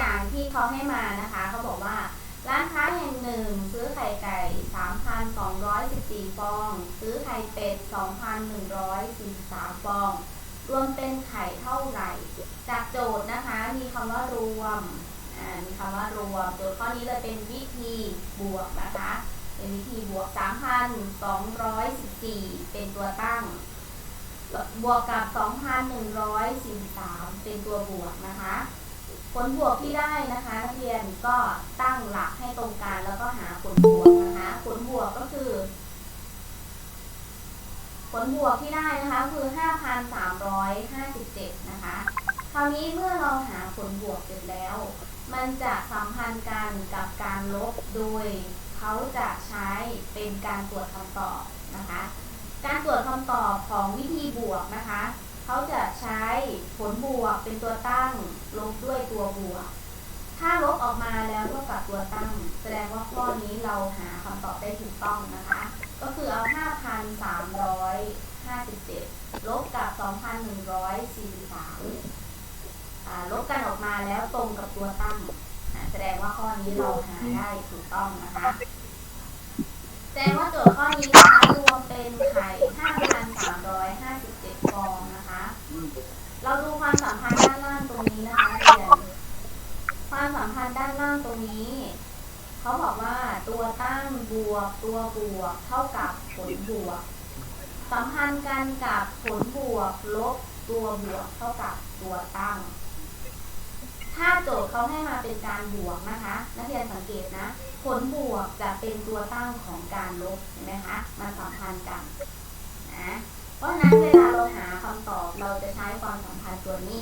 อย่างที่เขาให้มานะคะ เขาบอกว่า ร้านค้าแห่งหนึ่ง ซื้อไข่ไก่ 3,214 ฟอง ซื้อไข่เป็ด 2,143 ฟอง รวมเป็นไข่เท่าไหร่ จากโจทย์นะคะ มีคำว่ารวม มีคำว่ารวม โจทย์ข้อนี้เลยเป็นวิธีบวกนะคะ เป็นวิธีบวก 3,214 เป็นตัวตั้งบวกกับ 2,143 เป็นตัวบวกนะคะ ผลบวกที่ได้นะคะนักเรียนก็ตั้งหลักให้ตรงกันแล้วก็หาผลบวกนะคะ ผลบวกก็คือ ผลบวกที่ได้นะคะคือ 5,357 นะคะ คราวนี้เมื่อเราหาผลบวกเสร็จแล้ว มันจะสัมพันธ์กันกับการลบโดยเขาจะใช้เป็นการตรวจคำตอบนะคะ การตรวจคำตอบของวิธีบวกนะคะ เขาจะใช้ผลบวกเป็นตัวตั้ง ลบด้วยตัวบวก ถ้าลบออกมาแล้วเท่ากับตัวตั้ง แสดงว่าข้อนี้เราหาคำตอบได้ถูกต้องนะคะ ก็คือเอา 5,357 ลบกับ 2,143อ่าลบกันออกมาแล้วตรงกับตัวตั้ง แสดงว่าข้อนี้เราหาได้ถูกต้องนะคะแสดงว่าโจทย์ข้อนี้นะคะรวมเป็นไข่5,357 ฟองนะ เราดูความสัมพันธ์ด้านล่างตรงนี้นะคะนักเรียนความสัมพันธ์ด้านล่างตรงนี้ เขาบอกว่าตัวตั้งบวกตัวบวก เท่ากับผลบวก สัมพันธ์กันกับผลบวกลบตัวบวกเท่ากับตัวตั้ง ถ้าโจทย์เขาให้มาเป็นการบวกนะคะ นักเรียนสังเกตนะ ผลบวกจะเป็นตัวตั้งของการลบเห็นไหมคะมันสัมพันธ์กันนะ เพราะนั้นเวลาเราหาคำตอบเราจะใช้ความสัมพันธ์ตัวนี้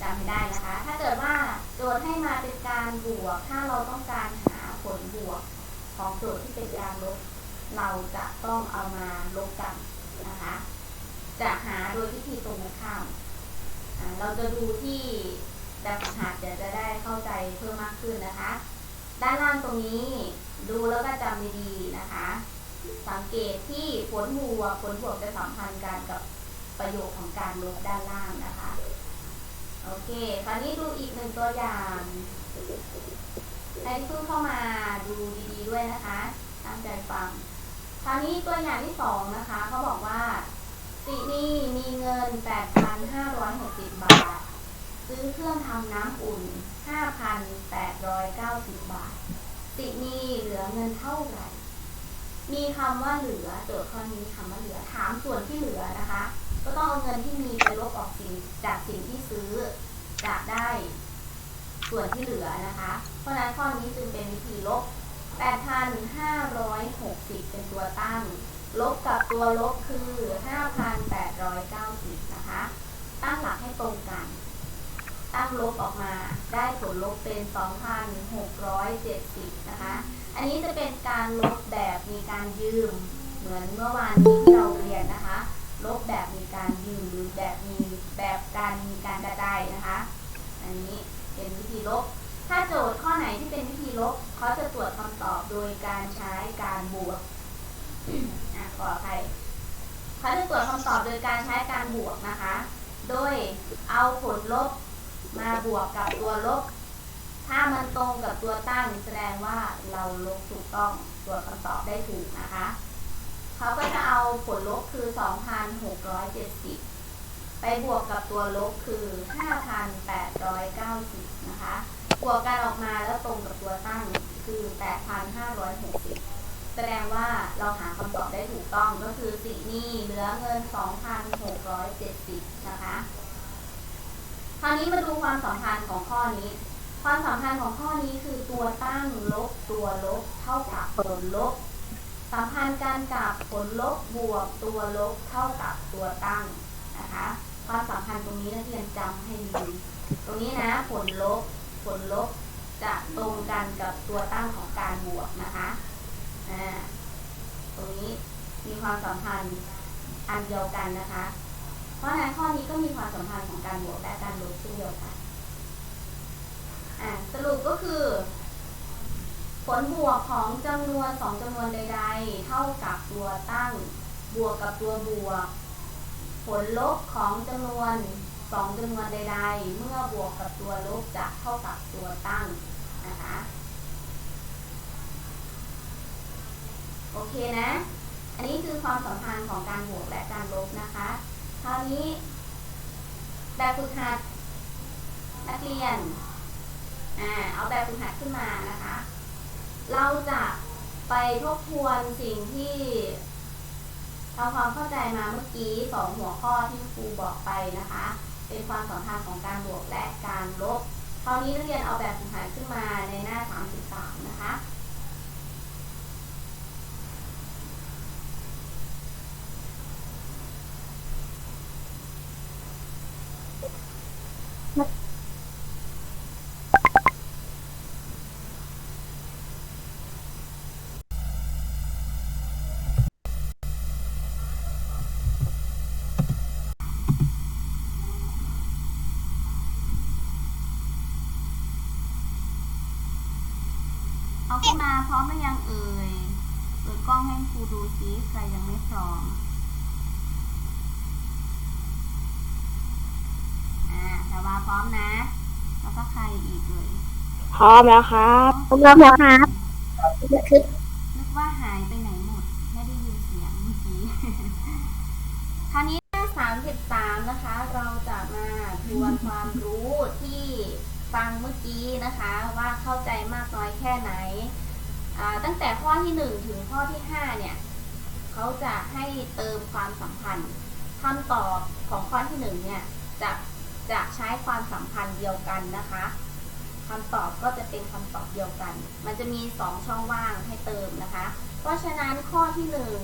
จำให้ได้นะคะ ถ้าเกิดว่าโจทย์ให้มาเป็นการบวก ถ้าเราต้องการหาผลบวก ของโจทย์ที่เป็นการลบ เราจะต้องเอามาลบกันนะคะ จะหาโดยวิธีตรงข้ามเราจะดูที่แบบฝึกหัดเดี๋ยวจะได้เข้าใจเพิ่มมากขึ้นนะคะ ด้านล่างตรงนี้ดูแล้วก็จำดีๆนะคะ สังเกตที่ผลบวกผลบวกจะสัมพันธ์กันกับประโยคของการลบด้านล่างนะคะ โอเค คราวนี้ดูอีกหนึ่งตัวอย่างใครที่เพิ่งเข้ามาดูดีๆด้วยนะคะ ตั้งใจฟัง คราวนี้ตัวอย่างที่สองนะคะเขาบอกว่าสินีมีเงิน 8,560 บาท ซื้อเครื่องทำน้ำอุ่น 5,890 บาทสินีเหลือเงินเท่าไหร่ มีคำว่าเหลือโจทย์ข้อนี้คำว่าเหลือถามส่วนที่เหลือนะคะ ก็ต้องเอาเงินที่มีไปลบออกสิ่งจากสิ่งที่ซื้อจะได้ส่วนที่เหลือนะคะ เพราะฉะนั้นข้อนี้จึงเป็นวิธีลบ 8,560 เป็นตัวตั้ง ลบกับตัวลบคือ 5,890 นะคะ ตั้งหลักให้ตรงกัน ตั้งลบออกมาได้ผลลบเป็น 2,670 นะคะ อันนี้จะเป็นการลบแบบมีการยืม เหมือนเมื่อวานที่เราเรียนนะคะ ลบแบบมีการยืมหรือแบบมีแบบการมีการกระจายนะคะ อันนี้เป็นวิธีลบ ถ้าโจทย์ข้อไหนที่เป็นวิธีลบเขาจะตรวจคำตอบโดยการใช้การบวกอะขออภัยเขาจะตรวจคำตอบโดยการใช้การบวกนะคะ โดยเอาผลลบมาบวกกับตัวลบ ถ้ามันตรงกับตัวตั้งแสดงว่าเราลบถูกต้องตรวคำตอบได้ถูกนะคะ เขาก็จะเอาผลลบคือ 2,670 ไปบวกกับตัวลบคือ 5,890 นะคะ บวกกันออกมาแล้วตรงกับตัวตั้งคือ 8,560 แสดงว่าเราหาคำตอบได้ถูกต้องก็คือสินี่เหลือเงิน 2,670 นะคะ คราวนี้มาดูความสัมพันธ์ของข้อนี้ ความสัมพันธ์ของข้อนี้คือตัวตั้งลบตัวลบเท่ากับผลลบสัมพันธ์กันกับผลลบบวกตัวลบเท่ากับตัวตั้งนะคะ ความสัมพันธ์ตรงนี้นักเรียนจำให้ดี ตรงนี้นะผลลบผลลบจะตรงกันกับตัวตั้งของการบวกนะคะอ่าตรงนี้มีความสัมพันธ์อันเดียวกันนะคะ เพราะฉะนั้นข้อนี้ก็มีความสัมพันธ์ของการบวกและการลบเช่นเดียวกันอะ สรุปก็คือ ผลบวกของจำนวนสองจำนวนใด ๆ เท่ากับตัวตั้ง บวกกับตัวบวก ผลลบของจำนวนสองจำนวนใด ๆ เมื่อบวกกับตัวลบจะเท่ากับตัวตั้งนะคะโอเคนะ อันนี้คือความสัมพันธ์ของการบวกและการลบนะคะ คราวนี้แบบฝึกหัดนักเรียน เอาแบบฝึกหัดขึ้นมานะคะ เราจะไปทบทวนสิ่งที่ทำความเข้าใจมาเมื่อกี้สองหัวข้อที่ครูบอกไปนะคะ เป็นความสัมพันธ์ของการบวกและการลบคราวนี้นักเรียนเอาแบบฝึกหัดขึ้นมาในหน้า 33 นะคะ พร้อมหรือยังเอ่ย เปิดกล้องให้ครูดูซิใครยังไม่พร้อม อ่าแต่ว่าพร้อมนะ แล้วก็ใครอีกเอ่ย พร้อมแล้วครับพร้อมแล้วครับนึกว่าหายไปไหนหมด ไม่ได้ยินเสียงเมื่อกี้ คราวนี้หน้าสามสิบสามนะคะ เราจะมาทวนความรู้ที่ฟังเมื่อกี้นะคะ ว่าเข้าใจมากน้อยแค่ไหนอ่า ตั้งแต่ข้อที่หนึ่งถึงข้อที่ห้าเนี่ยเขาจะให้เติมความสัมพันธ์คำตอบของข้อที่หนึ่งเนี่ยจะจะใช้ความสัมพันธ์เดียวกันนะคะคำตอบก็จะเป็นคำตอบเดียวกัน มันจะมีสองช่องว่างให้เติมนะคะ เพราะฉะนั้นข้อที่หนึ่ง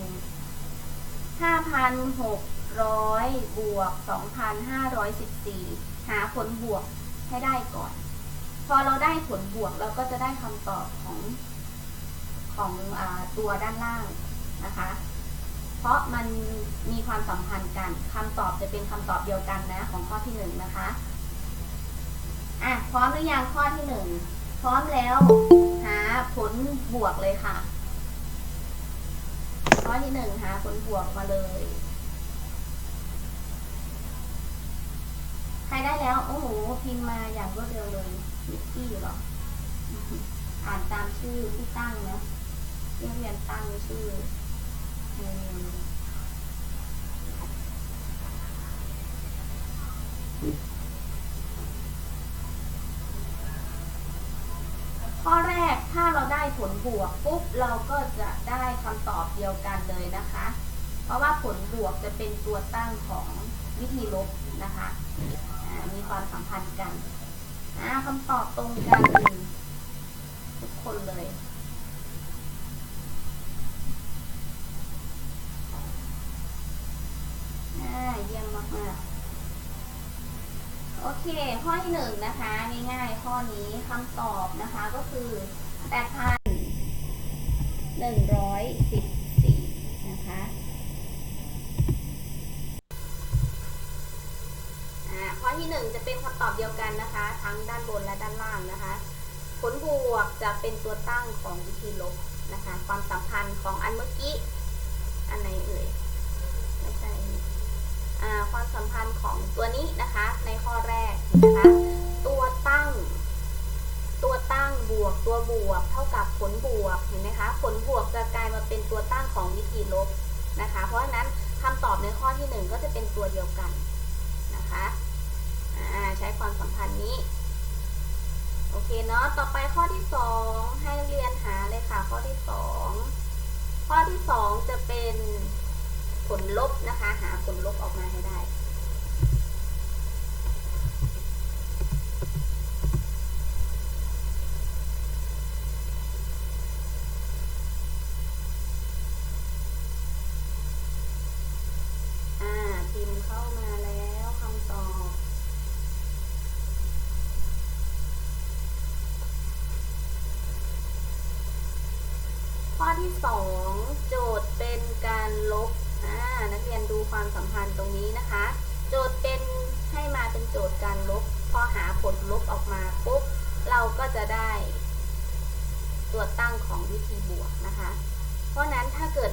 ห้าพันหกร้อยบวกสองพันห้าร้อยสิบสี่หาผลบวกให้ได้ก่อน พอเราได้ผลบวกเราก็จะได้คำตอบของ ของอตัวด้านล่างนะคะ เพราะมันมีความสัมพันธ์กันคำตอบจะเป็นคำตอบเดียวกันนะของข้อที่หนึ่งนะคะอะพร้อมหรือยังข้อที่หนึ่งพร้อมแล้วหาผลบวกเลยค่ะ ข้อที่หนึ่งหาผลบวกมาเลย ใครได้แล้ว โอ้โห พิมพ์มาอย่างรวดเร็วเลยมิกกี้หรอ อ่านตามชื่อที่ตั้งนะ ที่เรียนตั้งชื่อข้อแรกถ้าเราได้ผลบวกปุ๊บเราก็จะได้คำตอบเดียวกันเลยนะคะ เพราะว่าผลบวกจะเป็นตัวตั้งของวิธีลบนะคะมีความสัมพันธ์กันคำตอบตรงกันทุกคนเลยาเยี่ยมมากๆโอเค ข้อที่หนึ่งนะคะ ง่ายๆ ข้อนี้คำตอบนะคะก็คือแปดพันหนึ่งร้อยสิบสี่นะคะอ่าข้อที่หนึ่งจะเป็นคำตอบเดียวกันนะคะ ทั้งด้านบนและด้านล่างนะคะ ผลบวกจะเป็นตัวตั้งของวิธีลบนะคะ ความสัมพันธ์ของอันเมื่อกี้ อันไหนเอ่ย ไม่ใช่อันนี้ อ่า ความสัมพันธ์ของตัวนี้นะคะ ในข้อแรกนะคะ ตัวตั้ง ตัวตั้งบวกตัวบวก เท่ากับผลบวกเห็นไหมคะ ผลบวกจะกลายมาเป็นตัวตั้งของวิธีลบนะคะ เพราะฉะนั้นคำตอบในข้อที่หนึ่งก็จะเป็นตัวเดียวกันนะคะใช้ความสัมพันธ์นี้โอเคเนาะ ต่อไปข้อที่สองให้นักเรียนหาเลยค่ะ ข้อที่สองข้อที่สองจะเป็นผลลบนะคะ หาผลลบออกมา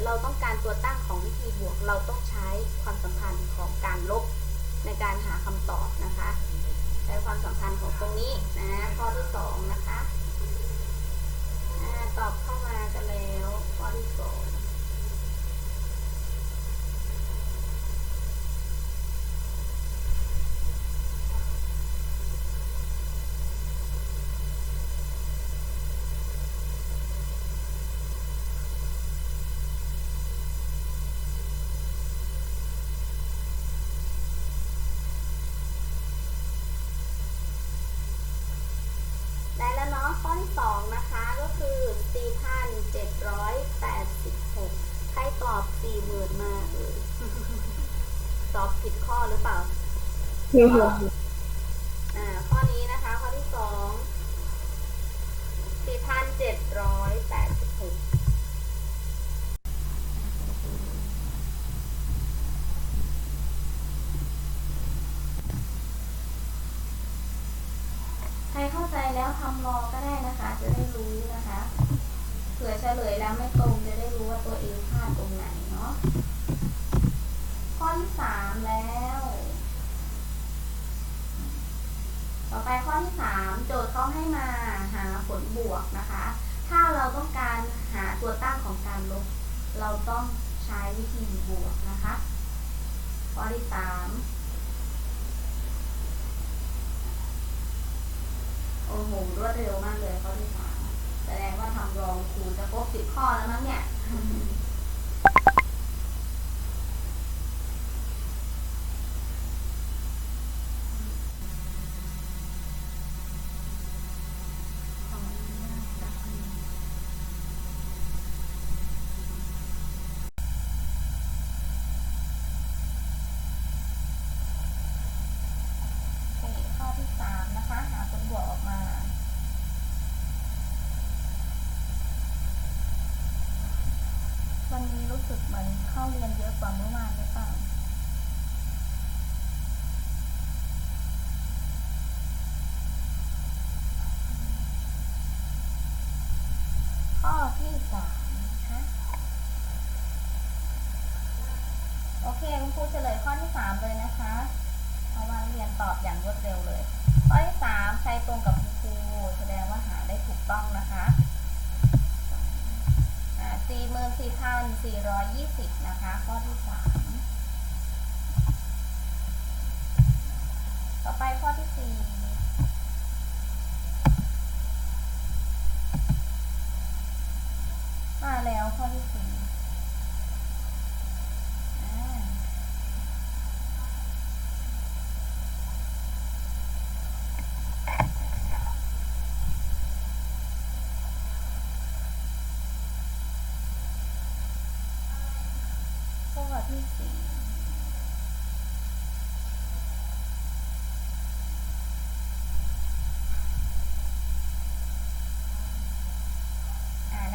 เราต้องการตัวตั้งของวิธีบวก เราต้องใช้ความสัมพันธ์ของการลบในการหาคำตอบนะคะ ใช้ความสัมพันธ์ของตรงนี้นะข้อที่สอง อ่าข้อนี้นะคะ ข้อที่สองสี่พันเจ็ดร้อยแปดสิบหกใครเข้าใจแล้วทำรอก็ได้นะคะ จะได้รู้นะคะ เผื่อเฉลยแล้วไม่ตรงจะได้รู้ว่าตัวเองพลาดตรงไหนเนาะ ข้อที่สามแล้ว ต่อไปข้อที่ 3 โจทย์เขาให้มาหาผลบวกนะคะ ถ้าเราต้องการหาตัวตั้งของการลบ เราต้องใช้วิธีบวกนะคะ ข้อที่ 3 โอ้โห รวดเร็วมากเลยข้อที่ 3 แสดงว่าทำรองครูจะครบ10 ข้อแล้วมั้งเนี่ย โอเคข้อที่สามนะคะ หาผลบวกออกมา วันนี้รู้ สึกเหมือนเข้าเรียนเยอะกว่าเมื่อวานหรือเปล่าข้อที่สามนะคะโอเค คุณครูเฉลยข้อที่สามเลยนะคะเพราะว่าเรียนตอบอย่างรวดเร็วเลย 44,420 นะคะ ข้อที่ 3 ต่อไปข้อที่ 4มาแล้วข้อที่สี่ น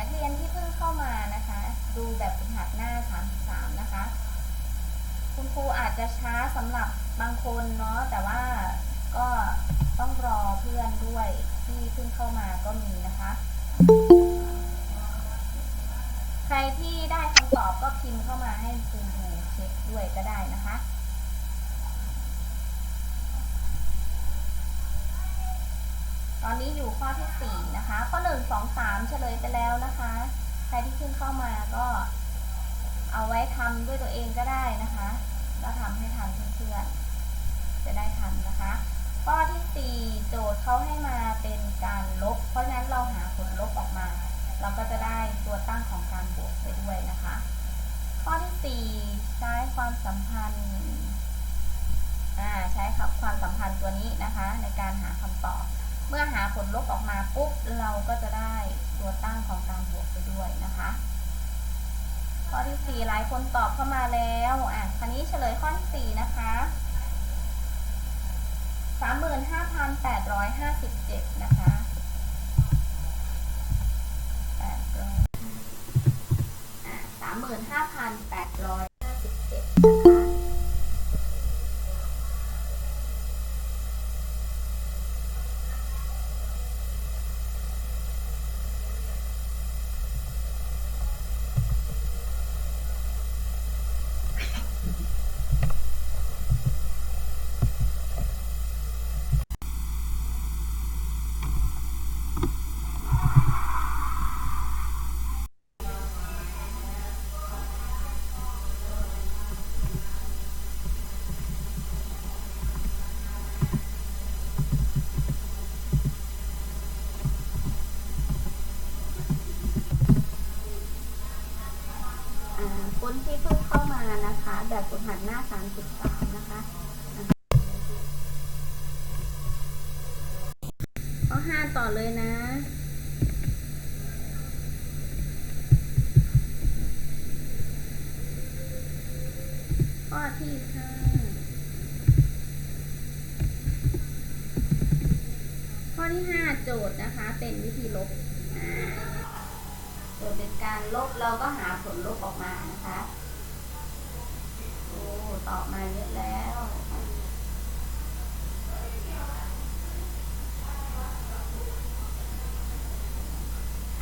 ักเรียนที่เพิ่งเข้ามานะคะ ดูแบบฝึกหัดหน้า 33 นะคะ คุณครูอาจจะช้าสำหรับบางคนเนาะแต่ว่าก็ต้องรอเพื่อนด้วยที่เพิ่งเข้ามาก็มีนะคะ ใครที่ได้คำตอบก็พิมพ์เข้ามา วยก็ได้นะคะ ตอนนี้อยู่ข้อที่ 4 นะคะ ข้อ 1 2 3 เฉลยไปแล้วนะคะ ใครที่ขึ้นเข้ามาก็เอาไว้ทำด้วยตัวเองก็ได้นะคะแล้วทำให้ทันเพื่อนๆจะได้ทำนะคะ ข้อที่ 4 โจทย์เขาให้มาเป็นการลบ เพราะฉะนั้นเราหาผลลบออกมา เราก็จะได้ตัวตั้งของการบวกไปด้วยนะคะ ข้อที่สี่ใช้ความสัมพันธ์อ่าใช้ครับความสัมพันธ์ตัวนี้นะคะ ในการหาคำตอบ เมื่อหาผลลบออกมาปุ๊บเราก็จะได้ตัวตั้งของการบวกไปด้วยนะคะ ข้อที่สี่หลายคนตอบเข้ามาแล้วอะคราวนี้เฉลยข้อที่สี่นะคะสามหมื่นห้าพันแปดร้อยห้าสิบเจ็ดนะคะ 35,857 หัดหน้า 33 นะคะอะข้อห้าต่อเลยนะข้อที่ห้าข้อที่ห้าโจทย์นะคะ เป็นวิธีลบอ่าโดยเป็นการลบเราก็หาผลลบออกมานะคะ ตอบมาเยอะแล้ว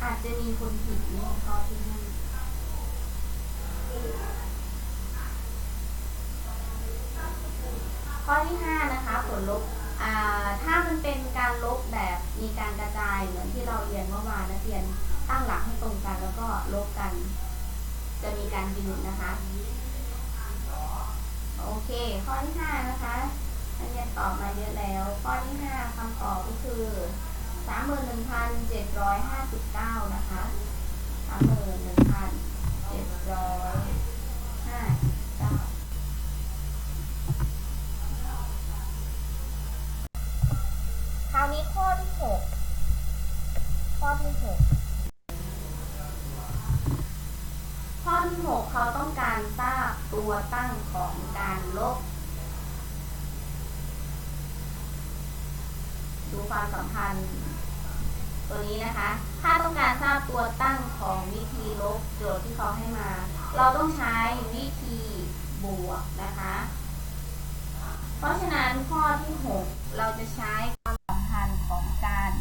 อาจจะมีคนผิดในข้อที่ห้าข้อที่ห้านะคะ ผลลบถ้ามันเป็นการลบแบบมีการกระจายเหมือนที่เราเรียนเมื่อวานนักเรียนตั้งหลักให้ตรงกันแล้วก็ลบกัน จะมีการยืนนะคะ โอเค ข้อที่ห้านะคะนักเรียนตอบมาเยอะแล้ว ข้อที่ห้าคำตอบก็คือสามหมื่นหนึ่งพันเจ็ดร้อยห้าสิบเก้านะคะสามหมื่นหนึ่งพันเจ็ดร้อยห้าสิบเก้าคราวนี้ข้อที่หกข้อที่หกข้อที่6เขาต้องการทราบตัวตั้งของการลบ ดูความ สัมพันธ์ ตัวนี้นะคะ ถ้าต้องการทราบตัวตั้งของวิธีลบโจทย์ที่เขาให้มา เราต้องใช้วิธีบวกนะคะ เพราะฉะนั้นข้อที่ 6 เราจะใช้ความสัมพันธ์ของการ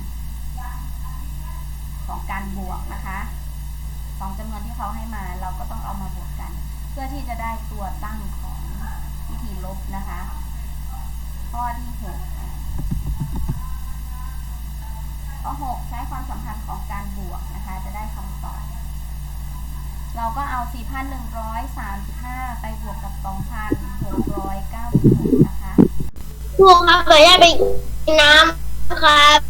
ของการบวกนะคะสองจำนวนที่เขาให้มาเราก็ต้องเอามาบวกกัน เพื่อที่จะได้ตัวตั้งของวิธีลบนะคะ ข้อที่หก ข้อ 6 ใช้ความสัมพันธ์ของการบวกนะคะ จะได้คำตอบ เราก็เอา 4,135 ไปบวกกับ 2,696 นะคะครูครับขออนุญาตไปกินน้ำครับ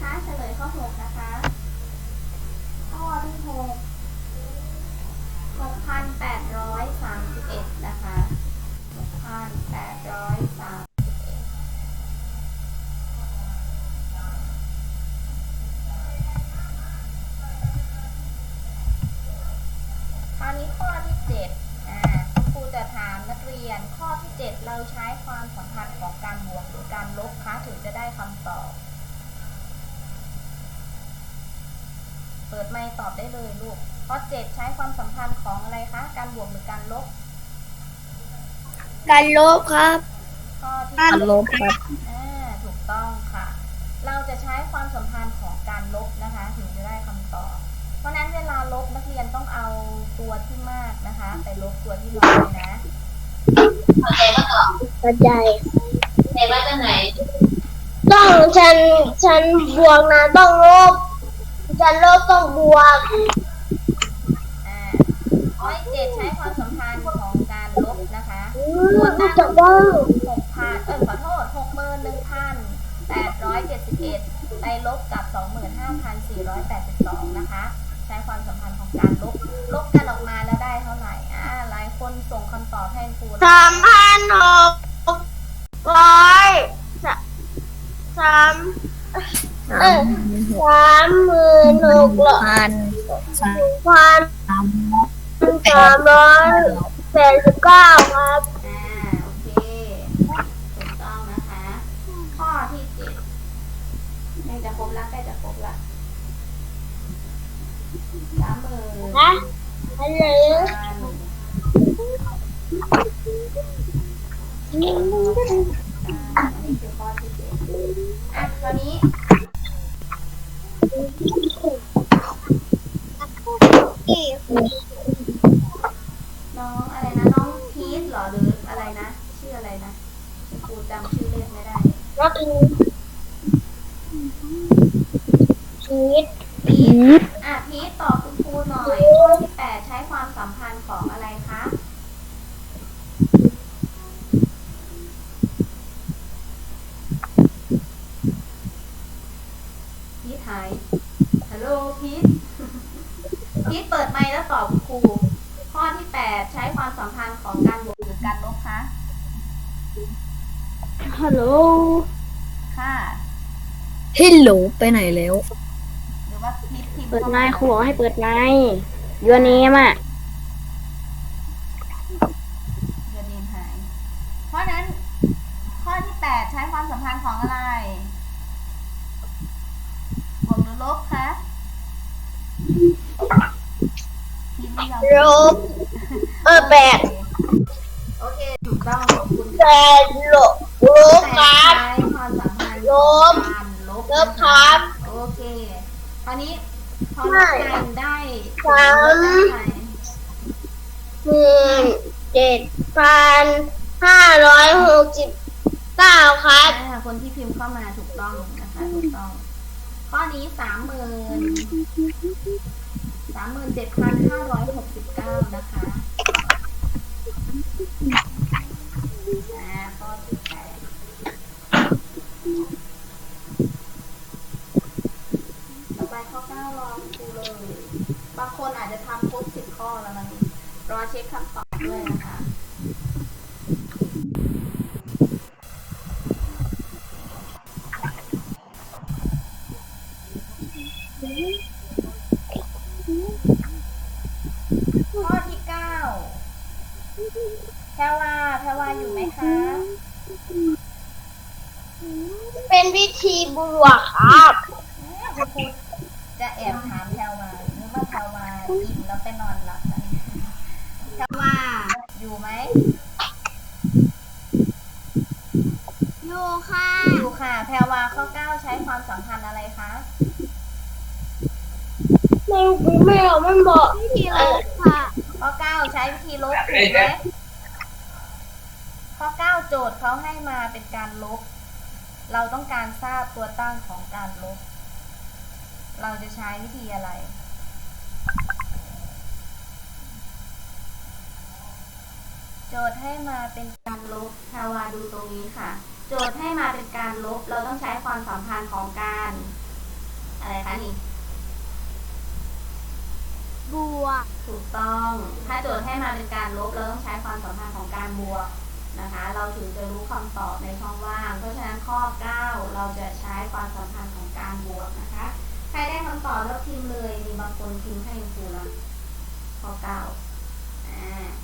นะคะเฉลยข้อ6นะคะ เลยลูกข้อ7ใช้ความสัมพันธ์ของอะไรคะ การบวกหรือการลบ การลบครับ ข้อที่การลบครับ อ่าถูกต้องค่ะ เราจะใช้ความสัมพันธ์ของการลบนะคะ ถึงจะได้คำตอบ เพราะฉะนั้นเวลาลบนักเรียนต้องเอาตัวที่มากนะคะ ไปลบตัวที่น้อยนะ เข้าใจว่าต่อเข้าใจเข้าใจว่าจะไหน ต้องฉันฉันบวกนะต้องลบ ฉันลบต้องบวกอ่าข้อที่เจ็ดใช้ความสัมพันธ์ของการลบนะคะอืมรู้จักบ้างหกพันเออขอโทษหกหมื่นหนึ่งพันแปดร้อยเจ็ดสิบเอ็ดไปลบกับสองหมื่นห้าพันสี่ร้อยแปดสิบสองนะคะ ใช้ความสัมพันธ์ของการลบ ลบกันออกมาแล้วได้เท่าไหร่อ่าหลายคนส่งคำตอบให้ครูแล้วสามพันหกร้อยสะสาม เออสามหมื่นหกร้อยพันพันสามร้อยแปดสิบเก้าครับ อ่า โอเค ถูกต้องนะคะ ข้อที่เจ็ดใกล้จะครบละใกล้จะครบละสามหมื่นนะฮัลโหลพันอ่าอันนี้คือข้อที่เจ็ดอะตอนนี้น้ Thank you. ฮัลโหลพีทพีทเปิดไมค์แล้วตอบคุณครู ข้อที่แปดใช้ความสัมพันธ์ของการบวกหรือการลบคะ ฮัลโหล ค่ะฮิลโหลไปไหนแล้ว หรือว่าพีทพิมพ์เปิดข้าไมมาค์ครูบอกให้เปิดไมค์ยูเนมอะเดือนเนมหาย เพราะฉะนั้น ข้อที่แปดใช้ความสัมพันธ์ของอะไร บวกหรือลบคะพิมพ์ไม่ยอม ลบเออแปดโอเค ถูกต้องขอบคุณแปค่ะดลบลบครับความสัมพันธ์ลบลบครับโอเคคราวนี้พอนักเรียนได้สามหมื่นเจ็ดพันห้าร้อยหกสิบเก้าครับอ่าคนที่พิมพ์เข้ามาถูกต้องนะคะถูกต้อง ข้อนี้สามหมื่นสามหมื่นเจ็ดพันห้าร้อยหกสิบเก้านะคะอ่าข้อที่แปดต่อไปข้อเก้ารอครูเลย บางคนอาจจะทำครบสิบข้อแล้วนะนี่รอเช็คคำตอบด้วยนะคะ ข้อที่เก้าแพ รวาแพรวาอยู่ไหมคะ เป็นวิธีบวกครับคุณครูจะแอบถามแพรวาหรือว่าแพรวาอิ่มแล้วไปนอนหลับนะแพรวาอยู่ไหม อยู่ค่ะ อยู่ค่ะ แพรวาข้อเก้าใช้ความสัมพันธ์อะไรคะไม่ไม่เอามันบอกวิธีลบค่ะ ข้อเก้าใช้วิธีลบถูกไหมข้อเก้า โจทย์เขาให้มาเป็นการลบ เราต้องการทราบตัวตั้งของการลบ เราจะใช้วิธีอะไร โจทย์ให้มาเป็นการลบทาวาดูตรงนี้ค่ะ โจทย์ให้มาเป็นการลบ เราต้องใช้ความสัมพันธ์ของการ อะไรคะนี่บวกถูกต้อง ถ้าโจทย์ให้มาเป็นการลบ เราต้องใช้ความสัมพันธ์ของการบวก นะคะ เราถึงจะรู้คำตอบในช่องว่าง เพราะฉะนั้นข้อ 9 เราจะใช้ความสัมพันธ์ของการบวกนะคะ ใครได้คำตอบแล้วพิมพ์เลย มีบางคนพิมพ์ให้ครูแล้วข้อ 9 อ่า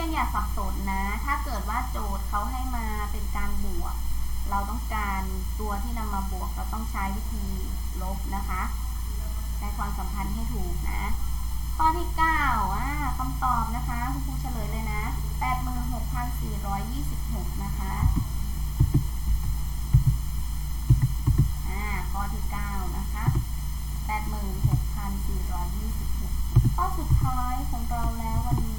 รียน อย่าสับสนนะ ถ้าเกิดว่าโจทย์เขาให้มาเป็นการบวก เราต้องการตัวที่นำมาบวกเราต้องใช้วิธีลบนะคะใช้ความสัมพันธ์ให้ถูกนะ ข้อที่9อ่าคำตอบนะคะคุณครูเฉลยเลยนะ 86,426 นะคะอ่าข้อที่ 9 นะคะ 86,426 ข้อสุดท้ายของเราแล้ววันนี้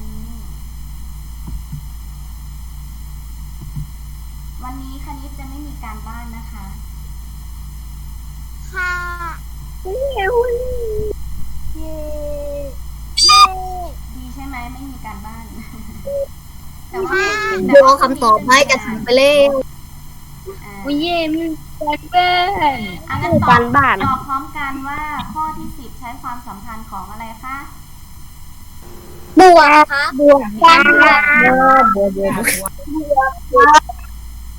วันนี้คณิตจะไม่มีการบ้านนะคะ ค่ะเย้เย้เย้ดีใช่ไหมไม่มีการบ้าน แต่ว่าเดี๋ยวเอาคำตอบให้กันไปเร็วอ่าเย้มีการบ้านอะงั้นตอบการบ้านตอบพร้อมกันว่าข้อที่สิบใช้ความสัมพันธ์ของอะไรคะบวกบวกกันบัวบัว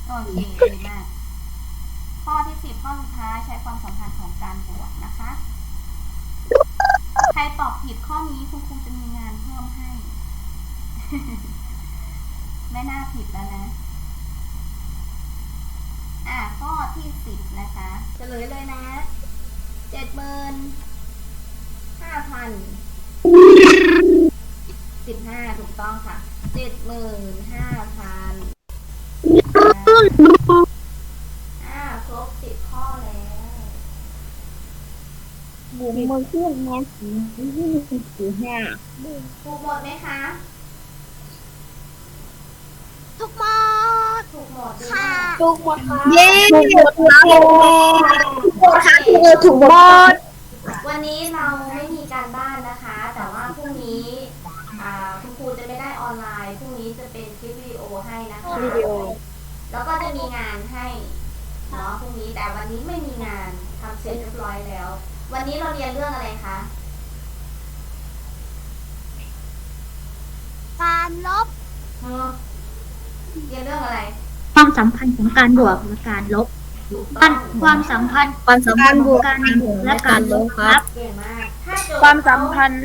โอเคดีมาก ข้อที่สิบข้อสุดท้ายใช้ความสัมพันธ์ของการบวกนะคะ ใครตอบผิดข้อนี้คุณครูจะมีงานเพิ่มให้ ไม่น่าผิดแล้วนะ อะข้อที่สิบนะคะเฉลยเลยนะเจ็ดหมื่นห้าพันสิบห้าถูกต้องค่ะเจ็ดหมื่นห้าพัน อ่าครบสิบข้อแล้วบุ๋มมือขึ้นแม่สีสีห้าถูกหมดไหมคะ ทุกหมด ถูกหมดดีค่ะมากทุกหมดค่ะเย้ถูกหมดวันนี้เราไม่มีการบ้านนะคะ แต่ว่าพรุ่งนี้อ่าคุณครูจะไม่ได้ออนไลน์พรุ่งนี้จะเป็นคลิปวิดีโอให้นะคะวิดีโอ แล้วก็จะมีงานให้เนาะพรุ่งนี้แต่วันนี้ไม่มีงานทำเสร็จเรียบร้อยแล้ว วันนี้เราเรียนเรื่องอะไรคะการลบเออเรียนเรื่องอะไร ความสัมพันธ์ของการบวกและการลบถูกกาต้อรงความสัมพันธ์ความสัมพันธ์บวกการบวกและการลบคครัรับบเก่งมาก ถ้าโจทย์ความสัมพันธ์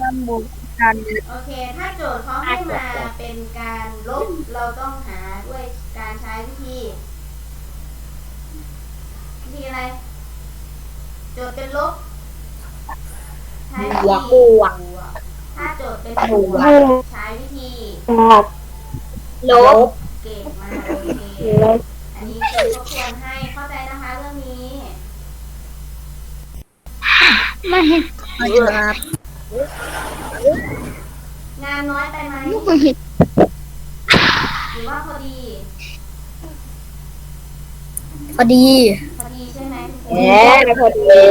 การบวก กัน โอเค ถ้าโจทย์เขาให้มาเป็นการลบ เราต้องหาด้วยการใช้วิธี วิธีอะไร โจทย์เป็นลบใช้วิธีบวกถ้าโจทย์เป็นบวกใช้วิธีลบ เก่งมากโอเคอันนี้คือทบทวนให้เข้าใจนะคะเรื่องนี้ ไม่ให้ครับ งานน้อยไปไหมหรือว่าพอดี พอดี พอดีใช่ไหม แหมพอดี